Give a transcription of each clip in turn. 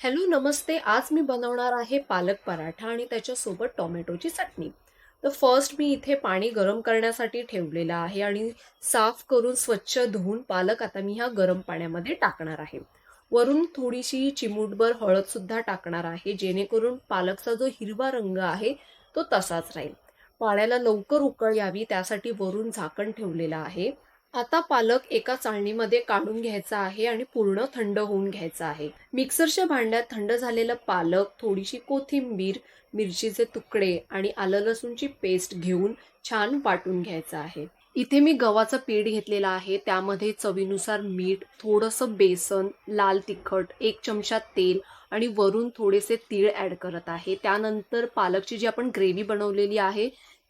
Hello नमस्ते. आज मी बनवणार आहे पालक पराठा आणि त्याच्यासोबत टोमॅटोची चटणी. तर फर्स्ट मी इथे पाणी गरम करण्यासाठी ठेवलेलं आहे आणि साफ करून स्वच्छ धुवून पालक आता मी ह्या गरम पाण्यामध्ये टाकणार आहे. वरून थोडीशी चिमूटभर हळद सुद्धा टाकणार आहे जेणेकरून पालकचा जो हिरवा रंग आहे तो तसाच राहील. पाण्याला लवकर उकळ यावी त्यासाठी वरून झाकण ठेवलेलं आहे. आता पालक एका चाळणीमध्ये काढून घ्यायचा आहे आणि पूर्ण थंड होऊन घ्यायचा आहे. मिक्सरच्या भांड्यात थंड झालेलं पालक थोडीशी कोथिंबीर मिरचीचे तुकडे आणि आलं लसूणची पेस्ट घेऊन छान वाटून घ्यायचं आहे. इथे मी गव्हाचं पीठ घेतलेलं आहे. त्यामध्ये चवीनुसार मीठ थोडंसं बेसन लाल तिखट एक चमचा तेल आणि वरून थोडेसे तीळ ॲड करत आहे. त्यानंतर पालकची जी आपण ग्रेव्ही बनवलेली आहे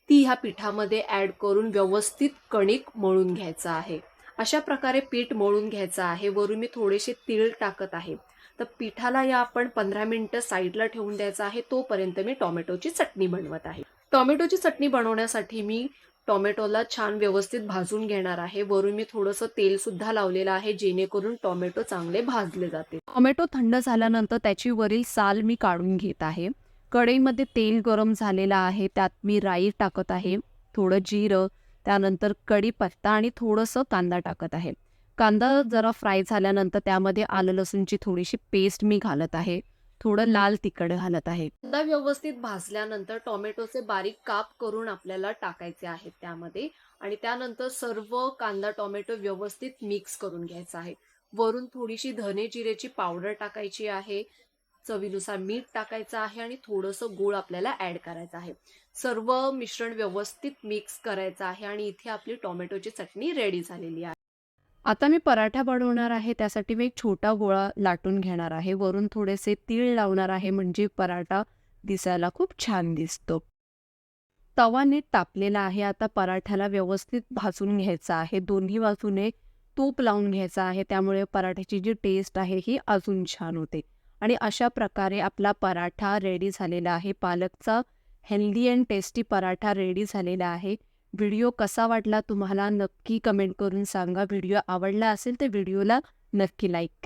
ती ह्या पिठामध्ये ऍड करून व्यवस्थित कणिक मळून घ्यायचं आहे. अशा प्रकारे पीठ मळून घ्यायचं आहे. वरून मी थोडेसे तीळ टाकत आहे. तर पिठाला या आपण पंधरा मिनिटं साईडला ठेवून द्यायचं आहे. तोपर्यंत मी टोमॅटोची चटणी बनवत आहे. टोमॅटोची चटणी बनवण्यासाठी मी टोमॅटोला छान व्यवस्थित भाजून घेणार आहे. वरून मी थोडंसं तेल सुद्धा लावलेलं आहे जेणेकरून टोमॅटो चांगले भाजले जाते टोमॅटो थंड झाल्यानंतर त्याची वरील साल मी काढून घेत आहे. कढईमध्ये तेल गरम झालेलं आहे त्यात मी राई टाकत आहे थोडं जिरं त्यानंतर कढीपत्ता आणि थोडंसं कांदा टाकत आहे. कांदा जरा फ्राय झाल्यानंतर त्यामध्ये आलं लसूणची थोडीशी पेस्ट मी घालत आहे थोडं लाल तिखट घालत आहे. कांदा व्यवस्थित भाजल्यानंतर टोमॅटोचे बारीक काप करून आपल्याला टाकायचे आहेत त्यामध्ये आणि त्यानंतर सर्व कांदा टोमॅटो व्यवस्थित मिक्स करून घ्यायचा आहे. वरून थोडीशी धने जिरेची पावडर टाकायची आहे चवीनुसार मीठ टाकायचं आहे आणि थोडंसं गूळ आपल्याला ऍड करायचं आहे. सर्व मिश्रण व्यवस्थित मिक्स करायचं आहे आणि इथे आपली टोमॅटोची चटणी रेडी झालेली आहे. आता मी पराठा बनवणार आहे त्यासाठी मी एक छोटा गोळा लाटून घेणार आहे. वरून थोडेसे तीळ लावणार आहे म्हणजे पराठा दिसायला खूप छान दिसतो. तवा नीट तापलेला आहे. आता पराठ्याला व्यवस्थित भाजून घ्यायचा आहे. दोन्ही बाजूने तूप लावून घ्यायचा आहे. त्यामुळे पराठ्याची जी टेस्ट आहे ही अजून छान होते. आणि अशा प्रकारे आपला पराठा रेडी झालेला आहे. पालकचा healthy and tasty paratha ready झालेला आहे. व्हिडिओ कसा वाटला तुम्हाला नक्की कमेंट करून सांगा. व्हिडिओ आवडला असेल तर व्हिडिओला नक्की लाईक करा.